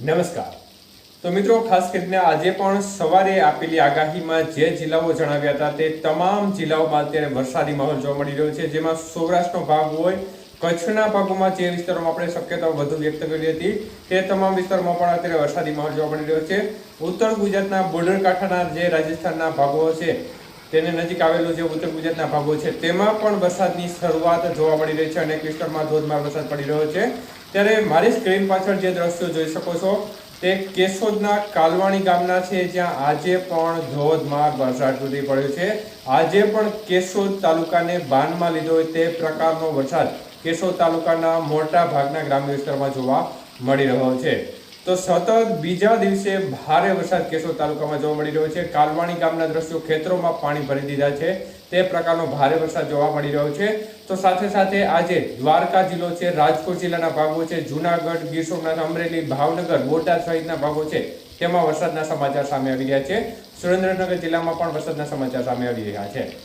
નમસ્કાર. તો મિત્રો, ખાસ કરીને આજે પણ સવારે આપેલી આગાહીમાં જે જિલ્લાઓ જણાવ્યા હતા તે તમામ જિલ્લાઓમાં અત્યારે વરસાદી માહોલ જોવા મળી રહ્યો છે, જેમાં સૌરાષ્ટ્રનો ભાગ હોય, કચ્છના ભાગોમાં જે વિસ્તારોમાં આપણે શક્યતાઓ વધુ વ્યક્ત કરી હતી, તે તમામ વિસ્તારોમાં પણ અત્યારે વરસાદી માહોલ જોવા મળી રહ્યો છે. ઉત્તર ગુજરાતના બોર્ડર કાંઠાના જે રાજસ્થાનના ભાગો છે તેને નજીક આવેલું જે ઉત્તર ગુજરાતના ભાગો છે, તેમાં પણ વરસાદની શરૂઆત જોવા મળી રહી છે અનેક વિસ્તારમાં ધોધમાર વરસાદ પડી રહ્યો છે. ત્યારે મારી સ્ક્રીન પાછળ જે દ્રશ્યો જોઈ શકો છો, તે કેશોદના કાલવાણી ગામના છે, જ્યાં આજે પણ ધોધમાર વરસાદ તૂટી પડ્યો છે. આજે પણ કેશોદ તાલુકાને બાનમાં લીધો હોય તે પ્રકારનો વરસાદ કેશોદ તાલુકાના મોટા ભાગના ગ્રામ્ય વિસ્તારમાં જોવા મળી રહ્યો છે. તો સતત બીજા દિવસે ભારે વરસાદ કેશોદ તાલુકામાં જોવા મળી રહ્યો છે. કાલવાણી ગામના દ્રશ્યો ખેતરોમાં પાણી ભરી દીધા છે. તે પ્રકારનો ભારે વરસાદ જોવા મળી રહ્યો છે. તો સાથે સાથે આજે દ્વારકા જિલ્લો છે, રાજકોટ જિલ્લાના ભાગો છે, જુનાગઢ ગીર સોમનાથ અમરેલી, ભાવનગર, બોટાદ સહિતના ભાગો છે, તેમાં વરસાદના સમાચાર સામે આવી રહ્યા છે. સુરેન્દ્રનગર જિલ્લામાં પણ વરસાદના સમાચાર સામે આવી રહ્યા છે.